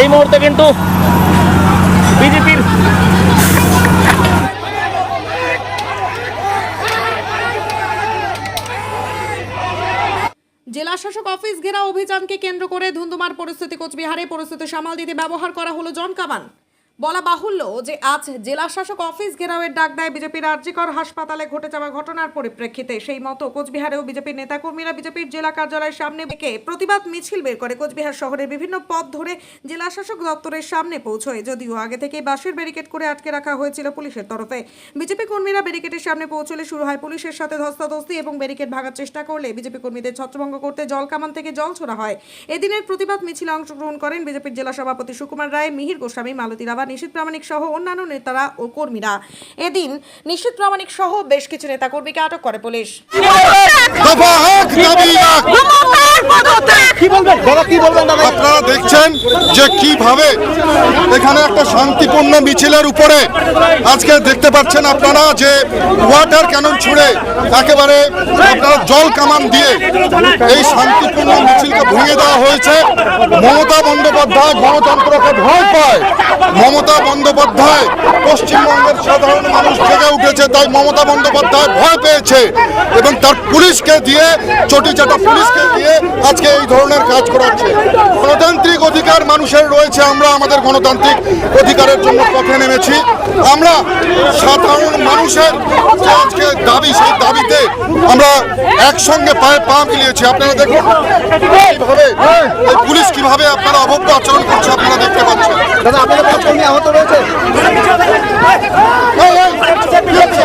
এই মুহূর্তে কিন্তু বিজেপির জেলা শাসক অফিস ঘেরা অভিযানকে কেন্দ্র করে ধুন্ধুমার পরিস্থিতি কোচবিহারে। পরিস্থিতি সামাল দিতে ব্যবহার করা হলো জন কামান। বলা বাহুল্য যে আজ জেলা শাসক অফিস ঘেরাওয়ের ডাক দেয় বিজেপির আর্জিকর হাসপাতালে ঘটে যাওয়া ঘটনার পরিপ্রেক্ষিতে। সেই মতো কোচবিহারেও বিজেপির নেতাকর্মীরা বিজেপির জেলা কার্যালয়ের সামনে থেকে প্রতিবাদ মিছিল বের করে কোচবিহার শহরের বিভিন্ন পথ ধরে জেলা শাসক দপ্তরের সামনে পৌঁছয়। যদিও আগে থেকেই বাসের ব্যারিকেড করে আটকে রাখা হয়েছিল পুলিশের তরফে। বিজেপি কর্মীরা ব্যারিকেডের সামনে পৌঁছলে শুরু হয় পুলিশের সাথে ধস্তাধস্তি এবং ব্যারিকেড ভাগার চেষ্টা করলে বিজেপি কর্মীদের ছত্রভঙ্গ করতে জল কামান থেকে জল ছোড়া হয়। এদিনের প্রতিবাদ মিছিলে অংশগ্রহণ করেন বিজেপির জেলা সভাপতি সুকুমার রায়, মিহির গোস্বামী, মালতী রাভা নিশীত প্রামাণিক সহ অন্যান্য নেতারা ও কর্মীরা। এদিন নিশীত প্রামাণিক সহ বেশ কিছু নেতা কর্মীকে আটক করে পুলিশ। আপনারা দেখছেন যে কীভাবে এখানে একটা শান্তিপূর্ণ মিছিলের উপরে আজকে দেখতে পাচ্ছেন আপনারা যে ওয়াটার ক্যানন ছুঁড়ে একেবারে আপনারা জল কামান দিয়ে এই শান্তিপূর্ণ মিছিলকে ভেঙে দেওয়া হয়েছে। মমতা বন্দ্যোপাধ্যায় গণতন্ত্রকে ভয় পায়। মমতা বন্দ্যোপাধ্যায় পশ্চিমবঙ্গের সাধারণ মানুষ উঠেছে তাই মমতা বন্দ্যোপাধ্যায় ভয় পেয়েছে এবং তার পুলিশকে দিয়ে, চটি চাটা পুলিশকে দিয়ে আজকে এই ধরনের কাজ করাচ্ছে। গণতান্ত্রিক অধিকার মানুষের রয়েছে, আমরা আমাদের গণতান্ত্রিক অধিকারের জন্য পথে নেমেছি। আমরা সাধারণ মানুষের আজকে দাবি, সেই দাবিতে আমরা একসঙ্গে পায়ে পা মিলিয়েছি। আপনারা দেখুন কীভাবে এই পুলিশ কীভাবে আপনারা অভব্য আচরণ করছে আপনারা দেখতে পাচ্ছেন দাদা আপনাদের পাঁচ কর্মী আহত রয়েছে এই, এই, কি হচ্ছে?